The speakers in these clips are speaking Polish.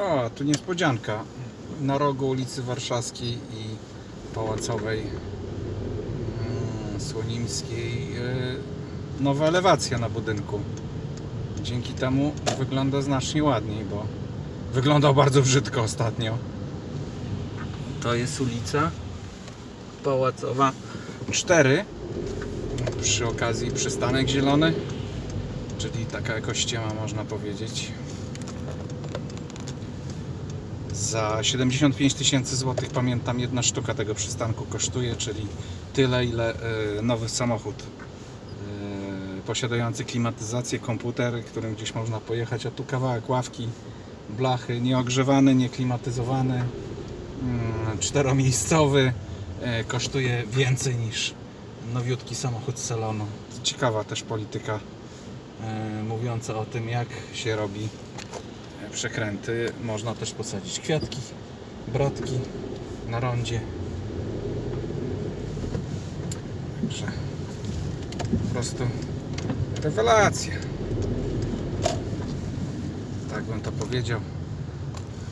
O, tu niespodzianka. Na rogu ulicy Warszawskiej i Pałacowej mm, Słonimskiej yy, nowa elewacja na budynku. Dzięki temu wygląda znacznie ładniej, bo wyglądał bardzo brzydko ostatnio. To jest ulica Pałacowa 4. Przy okazji przystanek zielony, czyli taka jakoś ściema można powiedzieć. Za 75 tysięcy złotych pamiętam jedna sztuka tego przystanku kosztuje, czyli tyle ile y, nowy samochód y, posiadający klimatyzację, komputery, którym gdzieś można pojechać, a tu kawałek ławki, blachy, nieogrzewany, nieklimatyzowany, mm, czteromiejscowy, y, kosztuje więcej niż nowiutki samochód z salonu. Ciekawa też polityka mówiąca o tym, jak się robi przekręty. Można też posadzić kwiatki, bratki na rondzie. Także po prostu rewelacja. Tak bym to powiedział.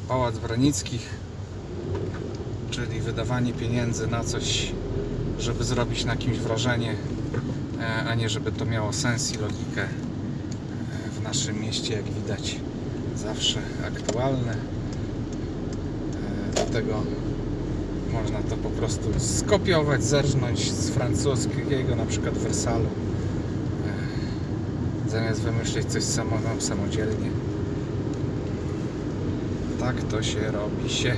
Pałac Wranickich, czyli wydawanie pieniędzy na coś, żeby zrobić na kimś wrażenie, e, a nie żeby to miało sens i logikę e, w naszym mieście, jak widać zawsze aktualne. E, Do tego można to po prostu skopiować, zerżnąć z francuskiego, na przykład Wersalu. E, Zamiast wymyślić coś samemu, samodzielnie. Tak to się robi się.